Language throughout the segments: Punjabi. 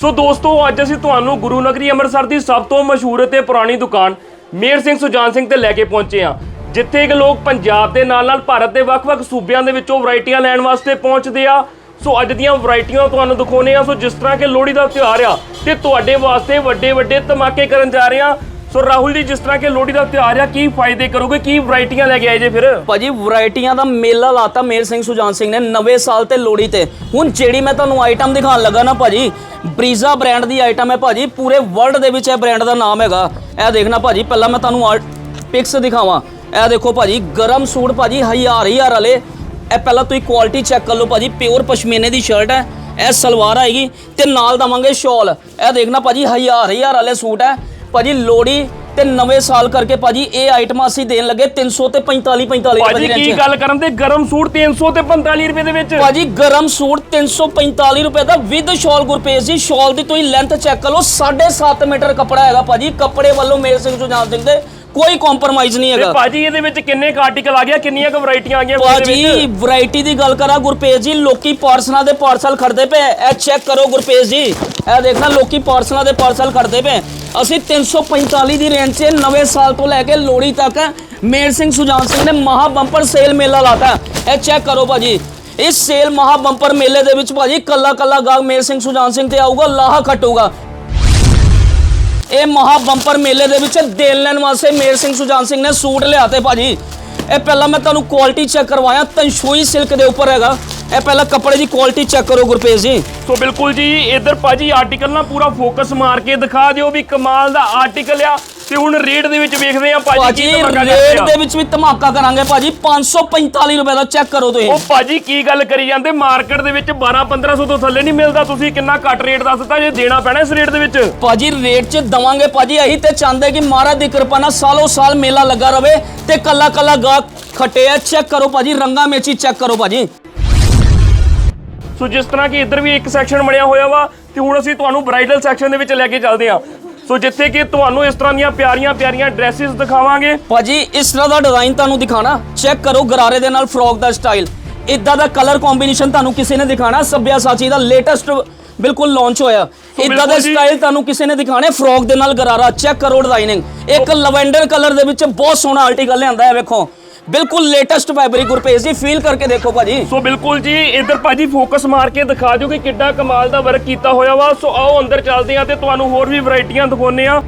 ਸੋ ਦੋਸਤੋ, ਅੱਜ ਅਸੀਂ ਤੁਹਾਨੂੰ ਗੁਰੂ ਨਗਰੀ ਅੰਮ੍ਰਿਤਸਰ ਦੀ ਸਭ ਤੋਂ ਮਸ਼ਹੂਰ ਅਤੇ ਪੁਰਾਣੀ ਦੁਕਾਨ ਮੇਰ ਸਿੰਘ ਸੁਜਾਨ ਸਿੰਘ ਤੇ ਲੈ ਕੇ ਪਹੁੰਚੇ ਹਾਂ, ਜਿੱਥੇ ਕਿ ਲੋਕ ਪੰਜਾਬ ਦੇ ਨਾਲ ਨਾਲ ਭਾਰਤ ਦੇ ਵੱਖ-ਵੱਖ ਸੂਬਿਆਂ ਦੇ ਵਿੱਚੋਂ ਵੈਰਾਈਟੀਆਂ ਲੈਣ ਵਾਸਤੇ ਪਹੁੰਚਦੇ ਆ। ਸੋ ਅੱਜ ਦੀਆਂ ਵੈਰਾਈਟੀਆਂ ਤੁਹਾਨੂੰ ਦਿਖਾਉਨੇ ਆ ਸੋ ਜਿਸ ਤਰ੍ਹਾਂ ਕਿ ਲੋਹੜੀ ਦਾ ਤਿਉਹਾਰ ਆ, ਤੇ ਤੁਹਾਡੇ ਵਾਸਤੇ ਵੱਡੇ ਵੱਡੇ ਧਮਾਕੇ ਕਰਨ ਜਾ ਰਹੇ ਆ ਸੋ ਰਾਹੁਲ ਜੀ, ਜਿਸ ਤਰ੍ਹਾਂ ਕਿ ਲੋਹੜੀ ਦਾ ਤਿਉਹਾਰ ਆ, ਕੀ ਫਾਇਦੇ ਕਰੋਗੇ? ਕੀ ਵੈਰਾਈਟੀਆਂ ਲੈ ਕੇ ਆਏ ਜੇ ਫਿਰ? ਭਾਜੀ ਵੈਰਾਈਟੀਆਂ ਦਾ ਮੇਲਾ ਲਾਤਾ ਮੇਰ ਸਿੰਘ ਸੁਜਾਨ ਸਿੰਘ ਨੇ ਨਵੇਂ ਸਾਲ ਤੇ ਲੋਹੜੀ ਤੇ। ਹੁਣ ਜਿਹੜੀ ਮੈਂ ਤੁਹਾਨੂੰ ਆਈਟਮ ਦਿਖਾਉਣ ਲੱਗਾ ਨਾ ਭਾਜੀ, ਬਰੀਜ਼ਾ ਬ੍ਰਾਂਡ ਦੀ ਆਈਟਮ ਹੈ ਭਾਜੀ, ਪੂਰੇ ਵਰਲਡ ਦੇ ਵਿੱਚ ਇਹ ਬ੍ਰਾਂਡ ਦਾ ਨਾਮ ਹੈਗਾ। ਇਹ ਦੇਖਣਾ ਭਾਜੀ, ਪਹਿਲਾਂ ਮੈਂ ਤੁਹਾਨੂੰ ਪਿਕਸ ਦਿਖਾਵਾਂ। ਇਹ ਦੇਖੋ ਭਾਜੀ, ਗਰਮ ਸੂਟ ਭਾਜੀ, ਹਜ਼ਾਰ ਹਜ਼ਾਰ ਵਾਲੇ। ਇਹ ਪਹਿਲਾਂ ਤੁਸੀਂ ਕੁਆਲਿਟੀ ਚੈੱਕ ਕਰ ਲਓ ਭਾਜੀ ਪਿਓਰ ਪਸ਼ਮੀਨੇ ਦੀ ਸ਼ਰਟ ਹੈ, ਇਹ ਸਲਵਾਰ ਆਏਗੀ ਤੇ ਨਾਲ ਦਵਾਂਗੇ ਸ਼ਾਲ ਇਹ ਦੇਖਣਾ ਭਾਜੀ, ਹਜ਼ਾਰ ਹਜ਼ਾਰ ਵਾਲੇ ਸੂਟ ਹੈ। ਭਾਜੀ ਲੋਹੜੀ ਤੇ ਨਵੇਂ ਸਾਲ ਕਰਕੇ ਭਾਜੀ ਇਹ ਆਈਟਮਾਂ ਅਸੀਂ ਦੇਣ ਲੱਗੇ 300 ਤੇ 45 45 ਰੁਪਏ ਭਾਜੀ ਦੀ ਕੀ ਗੱਲ ਕਰਨ ਤੇ ਗਰਮ ਸੂਟ 300 ਤੇ 45 ਰੁਪਏ ਦੇ ਵਿੱਚ। ਭਾਜੀ ਗਰਮ ਸੂਟ 345 ਰੁਪਏ ਦਾ ਵਿਦ ਸ਼ਾਲ ਗੁਰਪੇਸ਼ ਜੀ। ਸ਼ਾਲ ਦੀ ਤੁਸੀਂ ਲੈਂਥ ਚੈੱਕ ਕਰ ਲਓ 7.5 ਮੀਟਰ ਕੱਪੜਾ ਹੈਗਾ ਭਾਜੀ। ਕੱਪੜੇ ਵੱਲੋਂ ਮੇਰ ਸਿੰਘ ਸੁਜਾਨ ਸਿੰਘ ਦੇ ਕੋਈ ਕੰਪਰੋਮਾਈਜ਼ ਨਹੀਂ ਤੇ ਹੈਗਾ। ਭਾਜੀ ਇਹਦੇ ਵਿੱਚ ਕਿੰਨੇ ਕ ਆਰਟੀਕਲ ਆ ਗਿਆ ਕਿੰਨੀਆਂ ਕ ਵੈਰਾਈਟੀਆਂ ਆ ਗਈਆਂ ਭਾਜੀ? ਵੈਰਾਈਟੀ ਦੀ ਗੱਲ ਕਰਾਂ ਗੁਰਪੇਸ਼ ਜੀ ਲੋਕੀ ਪਾਰਸਲਾਂ ਦੇ ਪਾਰਸਲ ਖੜਦੇ ਪਏ ਇਹ ਚੈੱਕ ਕਰੋ ਗੁਰਪੇਸ਼ ਜੀ। ਇਹ ਦੇਖਣਾ ਲੋਕੀ ਪਾਰਸਲਾਂ ਦੇ ਪਾਰਸਲ ਖੜਦੇ ਪਏ। ਅਸੀਂ 345 ਦੀ ਰੇਂਜ 'ਚ ਨਵੇਂ ਸਾਲ ਤੋਂ ਲੈ ਕੇ ਲੋਹੜੀ ਤੱਕ ਮੇਰ ਸਿੰਘ ਸੁਜਾਨ ਸਿੰਘ ਨੇ ਮਹਾ ਬੰਪਰ ਸੇਲ ਮੇਲਾ ਲਾਤਾ। ਇਹ ਚੈੱਕ ਕਰੋ ਭਾਜੀ। ਇਸ ਸੇਲ ਮਹਾ ਬੰਪਰ ਮੇਲੇ ਦੇ ਵਿੱਚ ਭਾਜੀ ਕੱਲਾ ਕੱਲਾ ਗਾਹਕ ਮੇਰ ਸਿੰਘ ਸੁਜਾਨ ਸਿੰਘ ਤੇ ਆਊਗਾ ਲਾਹਾ ਖਟੂਗਾ। ਇਹ ਮਹਾ ਬੰਪਰ ਮੇਲੇ ਦੇ ਵਿੱਚ ਦੇਣ ਲੈਣ ਵਾਸਤੇ ਮੇਰ ਸਿੰਘ ਸੁਜਾਨ ਸਿੰਘ ਨੇ ਸੂਟ ਲਿਆਤੇ ਭਾਜੀ। ਇਹ ਪਹਿਲਾਂ ਮੈਂ ਤੁਹਾਨੂੰ ਕੁਆਲਿਟੀ ਚੈੱਕ ਕਰਵਾਇਆ, ਤਨਸ਼ੂਈ ਸਿਲਕ ਦੇ ਉੱਪਰ ਹੈਗਾ। ਇਹ ਪਹਿਲਾਂ ਕੱਪੜੇ ਦੀ ਕੁਆਲਿਟੀ ਚੈੱਕ ਕਰੋ ਗੁਰਪੇਸ਼ ਜੀ। ਸੋ ਬਿਲਕੁਲ ਜੀ ਇਧਰ ਭਾਜੀ ਆਰਟੀਕਲ ਨਾ ਪੂਰਾ ਫੋਕਸ ਮਾਰ ਕੇ ਦਿਖਾ ਦਿਓ ਵੀ ਕਮਾਲ ਦਾ ਆਰਟੀਕਲ ਆ। ਤੇ ਹੁਣ ਰੇਟ ਦੇ ਵਿੱਚ ਵੇਖਦੇ ਆ ਭਾਜੀ ਭਾਜੀ ਕੀ ਧਮਾਕਾ ਰੇਟ ਦੇ ਵਿੱਚ ਵੀ ਧਮਾਕਾ ਕਰਾਂਗੇ ਭਾਜੀ 545 ਰੁਪਏ ਦਾ ਚੈੱਕ ਕਰੋ ਤੁਸੀਂ। ਉਹ ਭਾਜੀ ਕੀ ਗੱਲ ਕਰੀ ਜਾਂਦੇ? ਮਾਰਕੀਟ ਦੇ ਵਿੱਚ 12 1500 ਤੋਂ ਥੱਲੇ ਨਹੀਂ ਮਿਲਦਾ ਤੁਸੀਂ ਕਿੰਨਾ ਘੱਟ ਰੇਟ ਦੱਸ ਦਿੱਤਾ ਜੇ ਦੇਣਾ ਪੈਣਾ ਇਸ ਰੇਟ ਦੇ ਵਿੱਚ। ਭਾਜੀ ਰੇਟ 'ਚ ਦਵਾਂਗੇ ਭਾਜੀ ਅਸੀਂ ਤੇ ਚਾਹੁੰਦੇ ਕਿ ਮਹਾਰਾਜ ਦੀ ਕਿਰਪਾ ਨਾਲ ਸਾਲੋ ਸਾਲ ਮੇਲਾ ਲੱਗਾ ਰਵੇ ਤੇ ਕੱਲਾ ਕੱਲਾ ਗਾਹਕ ਖੱਟੇ ਆ। ਚੈੱਕ ਕਰੋ ਭਾਜੀ ਰੰਗਾ ਮੇਚੀ ਚੈੱਕ ਕਰੋ ਭਾਜੀ। ਸੋ ਜਿਸ ਤਰ੍ਹਾਂ ਕਿ ਇੱਧਰ ਵੀ ਇੱਕ ਸੈਕਸ਼ਨ ਬਣਿਆ ਹੋਇਆ ਵਾ ਤੇ ਹੁਣ ਅਸੀਂ ਤੁਹਾਨੂੰ ਬ੍ਰਾਈਡਲ ਸੈਕਸ਼ਨ ਦੇ ਵਿੱਚ ਲੈ ਕੇ ਚੱਲਦੇ ਹਾਂ। ਸੋ ਜਿੱਥੇ ਕਿ ਤੁਹਾਨੂੰ ਇਸ ਤਰ੍ਹਾਂ ਦੀਆਂ ਪਿਆਰੀਆਂ ਪਿਆਰੀਆਂ ਡਰੈਸਿਸ ਦਿਖਾਵਾਂਗੇ। ਭਾਜੀ ਇਸ ਤਰ੍ਹਾਂ ਦਾ ਡਿਜ਼ਾਈਨ ਤੁਹਾਨੂੰ ਦਿਖਾਣਾ ਚੈੱਕ ਕਰੋ ਗਰਾਰੇ ਦੇ ਨਾਲ ਫਰੋਕ ਦਾ ਸਟਾਈਲ ਇਦਾਂ ਦਾ ਕਲਰ ਕੰਬੀਨੇਸ਼ਨ ਤੁਹਾਨੂੰ ਕਿਸੇ ਨੇ ਦਿਖਾਣਾ ਸੱਭਿਆ ਸਾਚੀ ਦਾ ਲੇਟੈਸਟ ਬਿਲਕੁਲ ਲਾਂਚ ਹੋਇਆ। ਇਦਾਂ ਦਾ। ਸਟਾਈਲ ਤੁਹਾਨੂੰ ਕਿਸੇ ਨੇ ਦਿਖਾਣੇ ਫਰੋਕ ਦੇ ਨਾਲ ਗਰਾਰਾ। ਚੈੱਕ ਕਰੋ ਡਿਜ਼ਾਈਨਿੰਗ ਇੱਕ ਲਵੈਂਡਰ ਕਲਰ ਦੇ ਵਿੱਚ ਬਹੁਤ ਸੋਹਣਾ ਆਰਟੀਕਲ ਲਿਆਂਦਾ ਹੈ ਵੇਖੋ। ਬਿਲਕੁਲ ਲੇਟੈਸਟ ਫੈਬਰਿਕ ਗੁਰਪੇਸ਼ ਜੀ ਫੀਲ ਕਰਕੇ ਦੇਖੋ ਭਾਜੀ। ਸੋ ਬਿਲਕੁਲ ਜੀ, ਇੱਧਰ ਭਾਜੀ ਫੋਕਸ ਮਾਰ ਕੇ ਦਿਖਾ ਦਿਓ ਕਿ ਕਿੱਡਾ ਕਮਾਲ ਦਾ ਵਰਕ ਕੀਤਾ ਹੋਇਆ ਵਾ। ਸੋ ਆਓ ਅੰਦਰ ਚੱਲਦੇ ਆ ਤੇ ਤੁਹਾਨੂੰ ਹੋਰ ਵੀ ਵੈਰਾਈਟੀਆਂ ਦਿਖਾਉਨੇ ਆ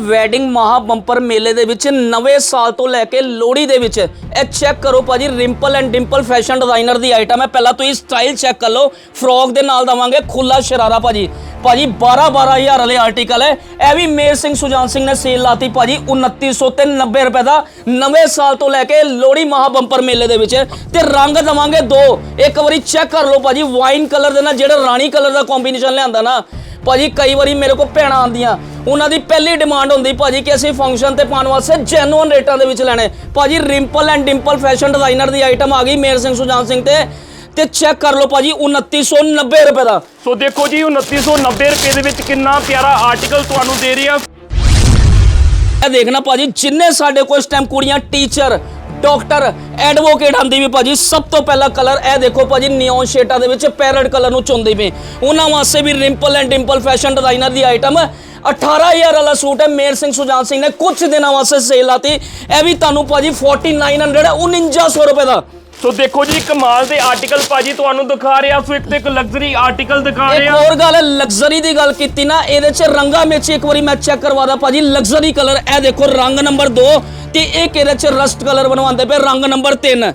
ਵੈਡਿੰਗ ਮਹਾ ਬੰਪਰ ਮੇਲੇ ਦੇ ਵਿੱਚ ਨਵੇਂ ਸਾਲ ਤੋਂ ਲੈ ਕੇ ਲੋਹੜੀ ਦੇ ਵਿੱਚ। ਇਹ ਚੈੱਕ ਕਰੋ ਭਾਜੀ, Rimpal and Dimpal fashion designer the item ਹੈ। ਪਹਿਲਾਂ ਤੁਸੀਂ ਸਟਾਈਲ ਚੈੱਕ ਕਰ ਲਓ। ਫਰੋਕ ਦੇ ਨਾਲ ਦਵਾਂਗੇ ਖੁੱਲਾ ਸ਼ਰਾਰਾ ਭਾਜੀ। ਭਾਜੀ 12 12000 ਵਾਲੇ ਆਰਟੀਕਲ ਹੈ। ਇਹ ਵੀ ਮੇਰ ਸਿੰਘ ਸੁਜਾਨ ਸਿੰਘ ਨੇ ਸੇਲ ਲਾਤੀ ਭਾਜੀ 2900 ਤੇ 90 ਰੁਪਏ ਦਾ। ਨਵੇਂ ਸਾਲ ਤੋਂ ਲੈ ਕੇ ਲੋਹੜੀ ਮਹਾ ਬੰਪਰ ਮੇਲੇ ਦੇ ਵਿੱਚ। ਤੇ ਰੰਗ ਦਵਾਂਗੇ ਦੋ। ਇੱਕ ਵਾਰੀ ਚੈੱਕ ਕਰ ਲਓ ਭਾਜੀ ਵਾਈਨ ਕਲਰ ਦੇ ਨਾਲ ਜਿਹੜਾ ਰਾਣੀ ਕਲਰ ਦਾ ਕੰਬੀਨੇਸ਼ਨ ਲਿਆਂਦਾ ਨਾ ਭਾਜੀ ਕਈ ਵਾਰੀ ਮੇਰੇ ਕੋਲ ਭੈਣਾਂ ਆਉਂਦੀਆਂ। ਉਹਨਾਂ ਦੀ ਪਹਿਲੀ ਡਿਮਾਂਡ ਹੁੰਦੀ ਭਾਜੀ ਕਿ ਅਸੀਂ ਫੰਕਸ਼ਨ ਤੇ ਪਾਉਣ ਵਾਸਤੇ ਜੈਨੂਅਨ ਰੇਟਾਂ ਦੇ ਵਿੱਚ ਲੈਣੇ। ਭਾਜੀ Rimpal and Dimpal fashion designer the item ਆ ਗਈ ਮੇਰ ਸਿੰਘ ਸੁਜਾਨ ਸਿੰਘ ਤੇ। ਤੇ ਚੈੱਕ ਕਰ ਲਓ ਭਾਜੀ 2990 ਰੁਪਏ ਦਾ। ਸੋ ਦੇਖੋ ਜੀ 2990 ਰੁਪਏ ਦੇ ਵਿੱਚ ਕਿੰਨਾ ਪਿਆਰਾ ਆਰਟੀਕਲ ਤੁਹਾਨੂੰ ਦੇ ਰਹੇ। ਆ ਇਹ ਦੇਖਣਾ ਭਾਜੀ ਜਿੰਨੇ ਸਾਡੇ ਕੋਲ ਇਸ ਟਾਈਮ ਕੁੜੀਆਂ ਟੀਚਰ ਡਾਕਟਰ ਐਡਵੋਕੇਟ ਆਂਦੀ ਵੀ ਭਾਜੀ, ਸਭ ਤੋਂ ਪਹਿਲਾ ਕਲਰ ਇਹ ਦੇਖੋ ਭਾਜੀ ਨਿਓਨ ਸ਼ੇਟਾਂ ਦੇ ਵਿੱਚ ਪੈਰਟ ਕਲਰ ਨੂੰ ਚੁੰਦੀ ਵੀ ਉਹਨਾਂ ਵਾਸਤੇ ਵੀ Rimpal and Dimpal fashion designer the item 18000 ਵਾਲਾ ਸੂਟ ਹੈ, ਮੇਰ ਸਿੰਘ ਸੁਜਾਨ ਸਿੰਘ ਨੇ ਕੁਝ ਦਿਨਾਂ ਵਾਸਤੇ ਸੇਲ ਲਾਤੀ। ਇਹ ਵੀ ਤੁਹਾਨੂੰ ਭਾਜੀ 4900 ਹੈ 4900 ਰੁਪਏ ਦਾ। ਸੋ ਦੇਖੋ ਜੀ ਕਮਾਲ ਦੇ ਆਰਟੀਕਲ ਭਾਜੀ ਤੁਹਾਨੂੰ ਦਿਖਾ ਰਿਹਾ। ਸੋ ਇੱਕ ਤੇ ਇੱਕ ਲਗਜ਼ਰੀ ਆਰਟੀਕਲ ਦਿਖਾ ਇੱਕ ਰਹੇ। ਆ ਹੋਰ ਗੱਲ ਹੈ ਲਗਜ਼ਰੀ ਦੀ ਗੱਲ ਕੀਤੀ ਨਾ ਇਹਦੇ ਚ ਰੰਗਾ ਵਿੱਚ ਇੱਕ ਵਾਰੀ ਮੈਂ ਚੈੱਕ ਕਰਵਾਦਾ ਭਾਜੀ ਲਗਜ਼ਰੀ ਕਲਰ ਇਹ ਦੇਖੋ ਰੰਗ ਨੰਬਰ 2 ਤੇ ਇੱਕ ਇਹਦੇ ਚ ਰਸਟ ਕਲਰ ਬਣਵਾਉਂਦੇ ਪਏ ਰੰਗ ਨੰਬਰ 3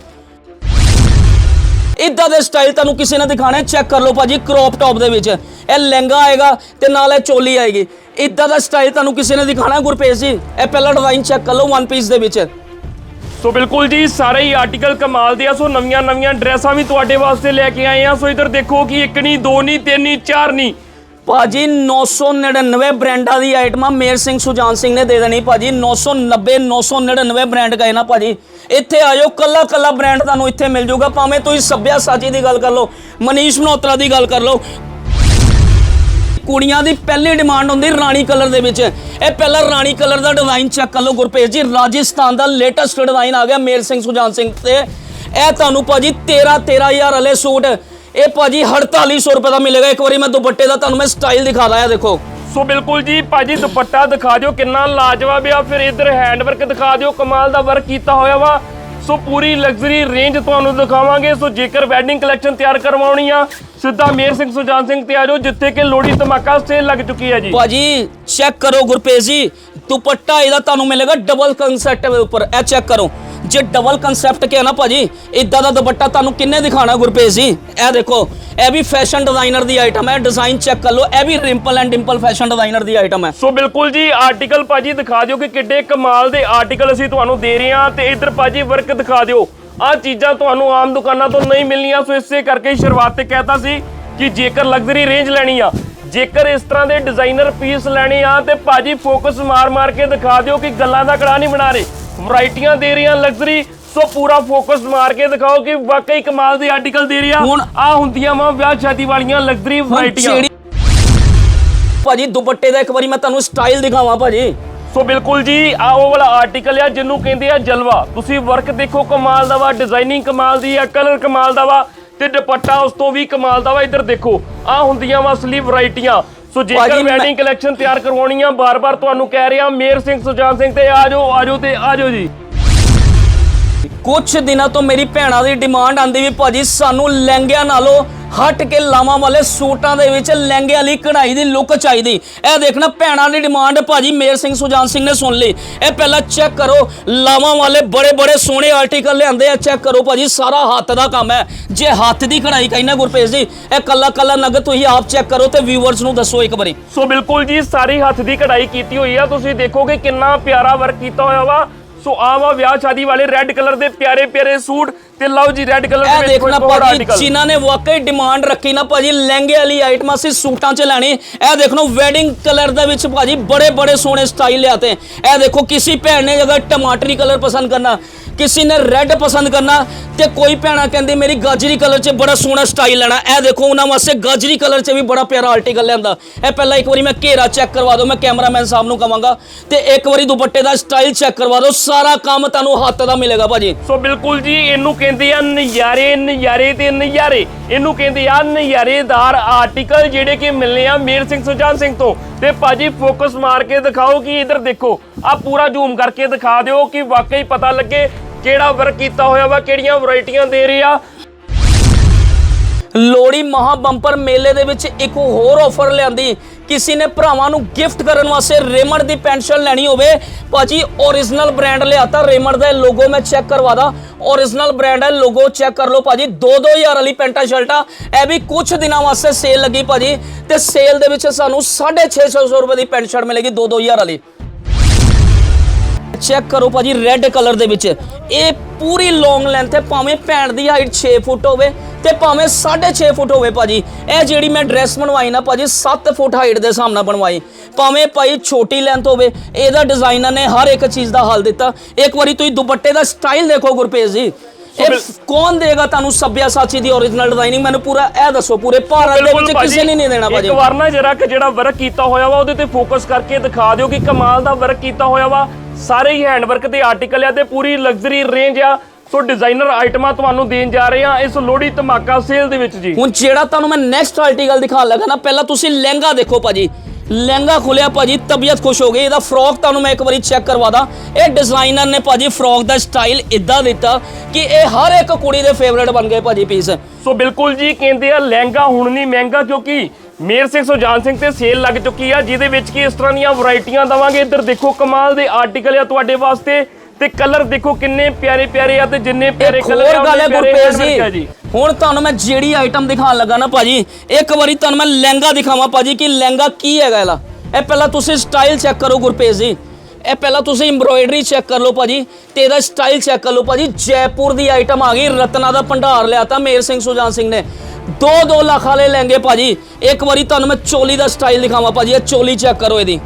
ਇਦਾਂ ਦੇ ਸਟਾਈਲ ਤੁਹਾਨੂੰ ਕਿਸੇ ਨੇ ਦਿਖਾਣਾ ਚੈੱਕ ਕਰ ਲਓ ਭਾਜੀ ਕ੍ਰੌਪ ਟੌਪ ਦੇ ਵਿੱਚ। ਇਹ ਲਹਿੰਗਾ ਆਏਗਾ ਤੇ ਨਾਲ ਇਹ ਚੋਲੀ ਆਏਗੀ। ਇਦਾਂ ਦਾ ਸਟਾਈਲ ਤੁਹਾਨੂੰ ਕਿਸੇ ਨੇ ਦਿਖਾਣਾ ਗੁਰਪੇਸ਼ ਜੀ? ਇਹ ਪਹਿਲਾ ਡਿਜ਼ਾਈਨ ਚੈੱਕ ਕਰ ਲਓ ਵਨ ਪੀਸ ਦੇ ਵਿੱਚ। ਸੋ ਬਿਲਕੁਲ ਜੀ, ਸਾਰੇ ਹੀ ਆਰਟੀਕਲ ਕਮਾਲ ਦੇ ਆ। ਸੋ ਨਵੀਆਂ ਨਵੀਆਂ ਡਰੈਸਾਂ ਵੀ ਤੁਹਾਡੇ ਵਾਸਤੇ ਲੈ ਕੇ ਆਏ ਆ। ਸੋ ਇਧਰ ਦੇਖੋ ਕਿ ਇੱਕ ਨਹੀਂ ਦੋ ਨਹੀਂ ਤਿੰਨ ਨਹੀਂ ਚਾਰ ਨਹੀਂ ਭਾਜੀ 999 ਬ੍ਰਾਂਡਾਂ ਦੀ ਆਈਟਮਾਂ ਮੇਰ ਸਿੰਘ ਸੁਜਾਨ ਸਿੰਘ ਨੇ ਦੇ ਦੇਣੀ ਭਾਜੀ। 990 999 ਬ੍ਰਾਂਡ ਗਏ ਨਾ ਭਾਜੀ। ਇੱਥੇ ਆਇਓ ਕੱਲਾ ਕੱਲਾ ਬ੍ਰਾਂਡ ਤੁਹਾਨੂੰ ਇੱਥੇ ਮਿਲ ਜਾਊਗਾ ਭਾਵੇਂ ਤੁਸੀਂ ਸੱਭਿਆ ਸਾਚੀ ਦੀ ਗੱਲ ਕਰ ਲਓ, ਮਨੀਸ਼ ਮਨੋਤਰਾ ਦੀ ਗੱਲ ਕਰ ਲਓ। ਕੁੜੀਆਂ ਦੀ ਪਹਿਲੀ ਡਿਮਾਂਡ ਹੁੰਦੀ ਰਾਣੀ ਕਲਰ ਦੇ ਵਿੱਚ। ਇਹ ਪਹਿਲਾ ਰਾਣੀ ਕਲਰ ਦਾ ਡਿਜ਼ਾਈਨ ਚੈੱਕ ਕਰ ਲਓ ਗੁਰਪੇਸ਼ ਜੀ। ਰਾਜਸਥਾਨ ਦਾ ਲੇਟੈਸਟ ਡਿਜ਼ਾਈਨ ਆ ਗਿਆ ਮੇਰ ਸਿੰਘ, ਸੁਜਾਨ ਸਿੰਘ ਤੇ। ਇਹ ਤੁਹਾਨੂੰ ਭਾਜੀ 13 13000 ਵਾਲੇ ਸੂਟ। ਇਹ ਭਾਜੀ 4800 ਰੁਪਏ ਦਾ ਮਿਲੇਗਾ। ਇੱਕ ਵਾਰੀ ਮੈਂ ਦੁਪੱਟੇ ਦਾ ਤੁਹਾਨੂੰ ਮੈਂ ਸਟਾਈਲ ਦਿਖਾ ਲਾਇਆ ਦੇਖੋ। ਸੋ ਬਿਲਕੁਲ ਜੀ, ਭਾਜੀ ਦੁਪੱਟਾ ਦਿਖਾ ਦਿਓ ਕਿੰਨਾ ਲਾਜਵਾਬ ਆ। ਫਿਰ ਇਧਰ ਹੈਂਡਵਰਕ ਦਿਖਾ ਦਿਓ। ਕਮਾਲ ਦਾ ਵਰਕ ਕੀਤਾ ਹੋਇਆ ਵਾ। ਸੋ ਪੂਰੀ ਲਗਜ਼ਰੀ ਰੇਂਜ ਤੁਹਾਨੂੰ ਦਿਖਾਵਾਂਗੇ। ਸੋ ਜੇਕਰ ਵੈਡਿੰਗ ਕਲੈਕਸ਼ਨ ਤਿਆਰ ਕਰਵਾਉਣੀ ਆ, ਸਿੱਧਾ ਮੇਰ ਸਿੰਘ ਸੁਜਾਨ ਸਿੰਘ ਤੇ ਆ ਜਾਓ ਜਿੱਥੇ ਕਿ ਲੋਹੜੀ ਧਮਾਕਾ ਸੇਲ ਲੱਗ ਚੁੱਕੀ ਹੈ ਜੀ। ਭਾਜੀ ਚੈੱਕ ਕਰੋ ਗੁਰਪ੍ਰੀਤ ਜੀ, ਦੁਪੱਟਾ ਇਹਦਾ ਤੁਹਾਨੂੰ ਮਿਲੇਗਾ ਡਬਲ ਕਨਸੈਪਟ ਦੇ ਉੱਪਰ। ਇਹ ਚੈੱਕ ਕਰੋ। ਜੇ ਡਬਲ ਕਨਸੈਪਟ ਕਿਹਾ ਨਾ ਭਾਜੀ ਇਦਾਂ ਦਾ ਦੁਪੱਟਾ ਤੁਹਾਨੂੰ ਕਿੰਨੇ ਦਿਖਾਣਾ ਗੁਰਪ੍ਰੀਤ ਜੀ? ਇਹ ਦੇਖੋ, ਇਹ ਵੀ ਫੈਸ਼ਨ ਡਿਜ਼ਾਈਨਰ ਦੀ ਆਈਟਮ ਹੈ ਡਿਜ਼ਾਈਨ ਚੈੱਕ ਕਰ ਲਓ, ਇਹ ਵੀ Rimpal and Dimpal fashion designer the item ਹੈ। ਸੋ ਬਿਲਕੁਲ ਜੀ ਆਰਟੀਕਲ ਭਾਜੀ ਦਿਖਾ ਦਿਓ ਕਿ ਕਿੱਡੇ ਕਮਾਲ ਦੇ ਆਰਟੀਕਲ ਅਸੀਂ ਤੁਹਾਨੂੰ ਦੇ ਰਹੇ ਹਾਂ ਤੇ ਇਧਰ ਭਾਜੀ ਵਰਕ ਦਿਖਾ ਦਿਓ। ਆਹ ਚੀਜ਼ਾਂ ਤੁਹਾਨੂੰ ਆਮ ਦੁਕਾਨਾਂ ਤੋਂ ਨਹੀਂ ਮਿਲਣੀਆਂ, ਸੋ ਇਸੇ ਕਰਕੇ ਸ਼ੁਰੂਆਤ ਤੇ ਕਹਿਤਾ ਸੀ ਕਿ ਜੇਕਰ ਲਗਜ਼ਰੀ ਰੇਂਜ ਲੈਣੀ ਆ, ਜੇਕਰ ਇਸ ਤਰ੍ਹਾਂ ਦੇ ਡਿਜ਼ਾਈਨਰ ਪੀਸ ਲੈਣੇ ਆ, ਤੇ ਭਾਜੀ ਫੋਕਸ ਮਾਰ-ਮਾਰ ਕੇ ਦਿਖਾ ਦਿਓ ਕਿ ਗੱਲਾਂ ਦਾ ਕੜਾ ਨਹੀਂ ਬਣਾ ਰਹੇ। ਵੈਰਾਈਟੀਆਂ ਦੇ ਰਹੀਆਂ ਲਗਜ਼ਰੀ ਸੋ ਪੂਰਾ ਫੋਕਸ ਮਾਰ ਕੇ ਦਿਖਾਓ ਕਿ ਵਾਕਈ ਕਮਾਲ ਦੇ ਆਰਟੀਕਲ ਦੇ ਰਿਹਾ ਹੁਣ- ਆ ਹੁੰਦੀਆਂ ਵਾ ਵਿਆਹ ਸ਼ਾਦੀ ਵਾਲੀਆਂ ਲਗਜ਼ਰੀ ਵੈਰਾਈਟੀਆਂ। ਭਾਜੀ ਦੁਪੱਟੇ ਦਾ ਇੱਕ ਵਾਰੀ ਮੈਂ ਤੁਹਾਨੂੰ ਸਟਾਈਲ ਦਿਖਾਵਾਂ ਭਾਜੀ। ਸੋ ਬਿਲਕੁਲ ਜੀ ਆ ਉਹ ਵਾਲਾ ਆਰਟੀਕਲ ਆ ਜਿਹਨੂੰ ਕਹਿੰਦੇ ਆ ਜਲਵਾ। ਤੁਸੀਂ ਵਰਕ ਦੇਖੋ ਕਮਾਲ ਦਾ ਵਾ ਡਿਜ਼ਾਈਨਿੰਗ ਕਮਾਲ ਦੀ ਆ ਕਲਰ ਕਮਾਲ ਦਾ ਵਾ ਤੇ ਦੁਪੱਟਾ ਉਸ ਤੋਂ ਵੀ ਕਮਾਲ ਦਾ ਵਾ ਇੱਧਰ ਦੇਖੋ। ਆ ਹੁੰਦੀਆਂ ਵਾ ਅਸਲੀ ਵੈਰਾਈਟੀਆਂ। ਸੋ ਜੇਕਰ ਵੈਡਿੰਗ ਕਲੈਕਸ਼ਨ ਤਿਆਰ ਕਰਵਾਉਣੀ ਆ ਬਾਰ-ਬਾਰ ਤੁਹਾਨੂੰ ਕਹਿ ਰਿਹਾ ਮੇਰ ਸਿੰਘ ਸੁਜਾਨ ਸਿੰਘ ਤੇ ਆ ਜਾਓ ਆ ਜਾਓ ਤੇ ਆ ਜਾਓ ਜੀ। ਕੁਝ ਦਿਨਾਂ ਤੋਂ ਮੇਰੀ ਭੈਣਾਂ ਦੀ ਡਿਮਾਂਡ ਆਂਦੀ ਵੀ ਭਾਜੀ ਸਾਨੂੰ ਲਹਿੰਗਿਆਂ ਨਾਲੋਂ ਹਟ ਕੇ ਲਾਵਾਂ ਵਾਲੇ ਸੂਟਾਂ ਦੇ ਵਿੱਚ ਲਹਿੰਗੇ ਵਾਲੀ ਕਢਾਈ ਦੀ ਲੁੱਕ ਚਾਹੀਦੀ। ਇਹ ਦੇਖਣਾ ਭੈਣਾਂ ਦੀ ਡਿਮਾਂਡ ਭਾਜੀ ਮੇਰ ਸਿੰਘ ਸੁਜਾਨ ਸਿੰਘ ਨੇ ਸੁਣ ਲਈ। ਇਹ ਪਹਿਲਾਂ ਚੈੱਕ ਕਰੋ, ਲਾਵਾਂ ਵਾਲੇ ਬੜੇ ਬੜੇ ਸੋਹਣੇ ਆਰਟੀਕਲ ਲਿਆਂਦੇ ਆ ਚੈੱਕ ਕਰੋ ਭਾਜੀ, ਸਾਰਾ ਹੱਥ ਦਾ ਕੰਮ ਹੈ। ਜੇ ਹੱਥ ਦੀ ਕਢਾਈ ਕਹੀ ਨਾ ਗੁਰਪ੍ਰੀਤ ਜੀ, ਇਹ ਕੱਲਾ ਕੱਲਾ ਨਗਦ ਤੁਸੀਂ ਆਪ ਚੈੱਕ ਕਰੋ ਤੇ ਵਿਊਅਰਸ ਨੂੰ ਦੱਸੋ ਇੱਕ ਵਾਰੀ। ਸੋ ਬਿਲਕੁਲ ਜੀ, ਸਾਰੀ ਹੱਥ ਦੀ ਕਢਾਈ ਕੀਤੀ ਹੋਈ ਆ। ਤੁਸੀਂ ਦੇਖੋਗੇ ਕਿੰਨਾ ਪਿਆਰਾ ਵਰਕ ਕੀਤਾ ਹੋਇਆ ਵਾ। ਸੋ ਆ ਵਾ ਵਿਆਹ ਸ਼ਾਦੀ ਵਾਲੇ ਰੈੱਡ ਕਲਰ ਦੇ ਪਿਆਰੇ ਪਿਆਰੇ ਸੂਟ ਤੇ ਲਓ ਜੀ ਰੈੱਡ ਕਲਰ ਦੇ ਵਿੱਚ ਦੇਖਣਾ ਭਾਜੀ। ਜਿਨ੍ਹਾਂ ਨੇ ਵਾਕਈ ਡਿਮਾਂਡ ਰੱਖੀ ਨਾ ਭਾਜੀ ਲਹਿੰਗੇ ਵਾਲੀ ਆਈਟਮ ਅਸੀਂ ਸੂਟਾਂ 'ਚ ਲੈਣੀ ਇਹ ਦੇਖੋ ਵੈਡਿੰਗ ਕਲਰ ਦੇ ਵਿੱਚ ਭਾਜੀ ਬੜੇ ਬੜੇ ਸੋਹਣੇ ਸਟਾਈਲ ਲਿਆਤੇ। ਇਹ ਦੇਖੋ ਕਿਸੇ ਭੈਣ ਨੇ ਅਗਰ ਟਮਾਟਰੀ ਕਲਰ ਪਸੰਦ ਕਰਨਾ ਕਿਸੇ ਨੇ ਰੈੱਡ ਪਸੰਦ ਕਰਨਾ ਤੇ ਕੋਈ ਭੈਣਾ ਕਹਿੰਦੀ ਮੇਰੀ ਗਾਜਰੀ ਕਲਰ 'ਚ ਬੜਾ ਸੋਹਣਾ ਸਟਾਈਲ ਲੈਣਾ। ਇਹ ਦੇਖੋ, ਉਹਨਾਂ ਵਾਸਤੇ ਗਾਜਰੀ ਕਲਰ 'ਚ ਵੀ ਬੜਾ ਪਿਆਰਾ ਆਰਟੀਕਲ ਲੈਂਦਾ ਇਹ ਪਹਿਲਾਂ ਇੱਕ ਵਾਰੀ ਮੈਂ ਘੇਰਾ ਚੈੱਕ ਕਰਵਾ ਦਿਓ, ਮੈਂ ਕੈਮਰਾਮੈਨ ਸਾਹਿਬ ਨੂੰ ਕਵਾਂਗਾ। ਤੇ ਇੱਕ ਵਾਰੀ ਦੁਪੱਟੇ ਦਾ ਸਟਾਈਲ ਚੈੱਕ ਕਰਵਾ ਦਿਓ, ਸਾਰਾ ਕੰਮ ਤੁਹਾਨੂੰ ਹੱਥ ਦਾ ਮਿਲੇਗਾ ਭਾਜੀ। ਸੋ ਬਿਲਕੁਲ ਜੀ, ਇਹਨੂੰ ਕਹਿੰਦੇ ਆ ਨਜ਼ਾਰੇ ਨਜ਼ਾਰੇ ਤੇ ਨਜ਼ਾਰੇ। ਇਹਨੂੰ ਕਹਿੰਦੇ ਆ ਨਜ਼ਾਰੇਦਾਰ ਆਰਟੀਕਲ ਜਿਹੜੇ ਕਿ ਮਿਲਨੇ ਆ ਮੇਰ ਸਿੰਘ ਸੁਜਾਨ ਸਿੰਘ ਤੋਂ। ਤੇ ਭਾਜੀ ਫੋਕਸ ਮਾਰ ਕੇ ਦਿਖਾਓ ਕਿ ਇਧਰ ਦੇਖੋ ਆ ਪੂਰਾ ਜ਼ੂਮ ਕਰਕੇ ਦਿਖਾ ਦਿਓ ਕਿ ਵਾਕਈ ਪਤਾ ਲੱਗੇ ਕਿਹੜਾ ਵਰਕ ਕੀਤਾ ਹੋਇਆ ਵਾ, ਕਿਹੜੀਆਂ ਵੈਰਾਈਟੀਆਂ ਦੇ ਰਹੇ। ਆ ਲੋੜੀ ਮਹਾ ਬੰਪਰ ਮੇਲੇ ਦੇ ਵਿੱਚ ਇੱਕ ਹੋਰ ਆਫਰ ਲਿਆਂਦੀ। ਕਿਸੇ ਨੇ ਭਰਾਵਾਂ ਨੂੰ ਗਿਫਟ ਕਰਨ ਵਾਸਤੇ ਰੇਮੰਡ ਦੀ ਪੈਨਸ਼ਨ ਲੈਣੀ ਹੋਵੇ। ਭਾਜੀ origignal ਬ੍ਰਾਂਡ ਲਿਆਤਾ, ਰੇਮੰਡ ਦਾ ਲੋਗੋ ਮੈਂ ਚੈੱਕ ਕਰਵਾਦਾ origignal ਬ੍ਰਾਂਡ ਹੈ ਲੋਗੋ ਚੈੱਕ ਕਰ ਲਓ ਭਾਜੀ। 2-2000 ਵਾਲੀ ਪੈਂਟਾ ਸ਼ਰਟਾਂ। ਇਹ ਵੀ ਕੁਝ ਦਿਨਾਂ ਵਾਸਤੇ ਸੇਲ ਲੱਗੀ ਭਾਜੀ। ਤੇ ਸੇਲ ਦੇ ਵਿੱਚ ਸਾਨੂੰ 650 ਰੁਪਏ ਦੀ ਪੈਂਟ ਸ਼ਰਟ ਮਿਲੇਗੀ 2-2000 ਵਾਲੀ। ਚੈੱਕ ਕਰੋ ਭਾਜੀ ਰੈੱਡ ਕਲਰ ਦੇ ਵਿੱਚ। ਇਹ ਪੂਰੀ ਲੌਂਗ ਲੈਂਥ ਹੈ ਭਾਵੇਂ ਭੈਣ ਦੀ ਹਾਈਟ 6 ਫੁੱਟ ਹੋਵੇ ਤੇ ਭਾਵੇਂ 6.5 ਫੁੱਟ ਹੋਵੇ ਭਾਜੀ। ਇਹ ਜਿਹੜੀ ਮੈਂ ਡਰੈਸ ਬਣਵਾਈ ਨਾ ਭਾਜੀ 7 ਫੁੱਟ ਹਾਈਟ ਦੇ ਹਿਸਾਬ ਨਾਲ ਬਣਵਾਈ। ਭਾਵੇਂ ਭਾਈ ਛੋਟੀ ਲੈਂਥ ਹੋਵੇ ਇਹਦਾ ਡਿਜ਼ਾਈਨਰ ਨੇ ਹਰ ਇੱਕ ਚੀਜ਼ ਦਾ ਹੱਲ ਦਿੱਤਾ। ਇੱਕ ਵਾਰੀ ਤੁਸੀਂ ਦੁਪੱਟੇ ਦਾ ਸਟਾਈਲ ਦੇਖੋ ਗੁਰਪ੍ਰੀਤ ਜੀ। ਇਹ ਕੌਣ ਦੇਗਾ ਤੁਹਾਨੂੰ ਸੱਭਿਆ ਸਾਚੀ ਦੀ origignal ਡਿਜ਼ਾਈਨਿੰਗ ਮੈਨੂੰ ਪੂਰਾ ਇਹ ਦੱਸੋ ਪੂਰੇ ਭਾਰਤ ਦੇ ਵਿੱਚ ਕਿਸੇ ਨੇ ਨਹੀਂ ਦੇਣਾ ਭਾਜੀ। ਇੱਕ ਵਾਰ ਨਾ ਜਰਾ ਕਿ ਜਿਹੜਾ ਵਰਕ ਕੀਤਾ ਹੋਇਆ ਵਾ ਉਹਦੇ ਤੇ ਫੋਕਸ ਕਰਕੇ ਦਿਖਾ ਦਿਓ ਕਿ ਕਮਾਲ ਦਾ ਵਰਕ ਕੀਤਾ ਹੋਇਆ ਵਾ। ਸਾਰੇ ਹੀ ਹੈਂਡ ਵਰਕ ਦੇ ਆਰਟੀਕਲ ਆ ਤੇ ਪੂਰੀ ਲਗਜ਼ਰੀ ਰੇਂਜ ਆ। ਸੋ ਡਿਜ਼ਾਈਨਰ ਆਈਟਮਾਂ ਤੁਹਾਨੂੰ ਦੇਣ ਜਾ ਰਹੇ ਆ ਇਸ ਲੋਹੜੀ ਧਮਾਕਾ ਸੇਲ ਦੇ ਵਿੱਚ ਜੀ। ਹੁਣ ਜਿਹੜਾ ਤੁਹਾਨੂੰ ਮੈਂ ਨੈਕਸਟ ਆਰਟੀਕਲ ਦਿਖਾਉਣ ਲੱਗਾ ਨਾ ਪਹਿਲਾਂ ਤੁਸੀਂ ਲਹਿੰਗਾ ਦੇਖੋ ਭਾਜੀ। ਲਹਿੰਗਾ ਖੋਲਿਆ ਭਾਜੀ ਤਬੀਅਤ ਖੁਸ਼ ਹੋ ਗਈ ਇਹਦਾ ਫਰੋਕ ਤੁਹਾਨੂੰ ਮੈਂ ਇੱਕ ਵਾਰੀ ਚੈੱਕ ਕਰਵਾ ਦਾਂ। ਇਹ ਡਿਜ਼ਾਈਨਰ ਨੇ ਭਾਜੀ ਫਰੋਕ ਦਾ ਸਟਾਈਲ ਇਦਾਂ ਦਿੱਤਾ ਕਿ ਇਹ ਹਰ ਇੱਕ ਕੁੜੀ ਦੇ ਫੇਵਰੇਟ ਬਣ ਗਏ ਭਾਜੀ ਪੀਸ ਸੋ ਬਿਲਕੁਲ ਜੀ ਕਹਿੰਦੇ ਆ ਲਹਿੰਗਾ ਹੁਣ ਨਹੀਂ ਮਹਿੰਗਾ ਕਿਉਂਕਿ ਮੇਰ ਸਿੰਘ ਸੁਜਾਨ ਸਿੰਘ ਤੇ ਸੇਲ ਲੱਗ ਚੁੱਕੀ ਆ ਜਿਹਦੇ ਵਿੱਚ ਕੀ ਇਸ ਤਰ੍ਹਾਂ ਦੀਆਂ ਵੈਰਾਈਟੀਆਂ ਦਵਾਂਗੇ। ਇੱਧਰ ਦੇਖੋ ਕਮਾਲ ਦੇ ਆਰਟੀਕਲ ਆ ਤੁਹਾਡੇ ਵਾਸਤੇ। ਤੇ ਕਲਰ ਦੇਖੋ ਕਿੰਨੇ ਪਿਆਰੇ ਪਿਆਰੇ ਆ ਤੇ ਜਿੰਨੇ ਪਿਆਰੇ ਕਲਰ ਹੋਰ ਗੱਲ ਹੈ ਗੁਰਪ੍ਰੀਤ handwork ਆ ਜੀ। ਹੁਣ ਤੁਹਾਨੂੰ ਮੈਂ ਜਿਹੜੀ ਆਈਟਮ ਦਿਖਾਉਣ ਲੱਗਾ ਨਾ ਭਾਜੀ ਇੱਕ ਵਾਰੀ ਤੁਹਾਨੂੰ ਮੈਂ ਲਹਿੰਗਾ ਦਿਖਾਵਾਂ ਭਾਜੀ ਕਿ ਲਹਿੰਗਾ ਕੀ ਹੈਗਾ ਇਹਦਾ। ਇਹ ਪਹਿਲਾਂ ਤੁਸੀਂ ਸਟਾਈਲ ਚੈੱਕ ਕਰੋ ਗੁਰਪ੍ਰੀਤ ਜੀ। ਇਹ ਪਹਿਲਾਂ ਤੁਸੀਂ ਐਮਬ੍ਰੋਇਡਰੀ ਚੈੱਕ ਕਰ ਲਓ ਭਾਜੀ ਤੇ ਇਹਦਾ ਸਟਾਈਲ ਚੈੱਕ ਕਰ ਲਓ ਭਾਜੀ। ਜੈਪੁਰ ਦੀ ਆਈਟਮ ਆ ਗਈ ਰਤਨਾ ਦਾ ਭੰਡਾਰ ਲਿਆਤਾ ਮੇਰ ਸਿੰਘ ਸੁਜਾਨ ਸਿੰਘ ਨੇ। 2-2 ਲੱਖ ਵਾਲੇ ਲਹਿੰਗੇ ਭਾਜੀ। ਇੱਕ ਵਾਰੀ ਤੁਹਾਨੂੰ ਮੈਂ ਚੋਲੀ ਦਾ ਸਟਾਈਲ ਦਿਖਾਵਾਂ ਭਾਜੀ ਇਹ ਚੋਲੀ ਚੈੱਕ ਕਰੋ ਇਹਦੀ।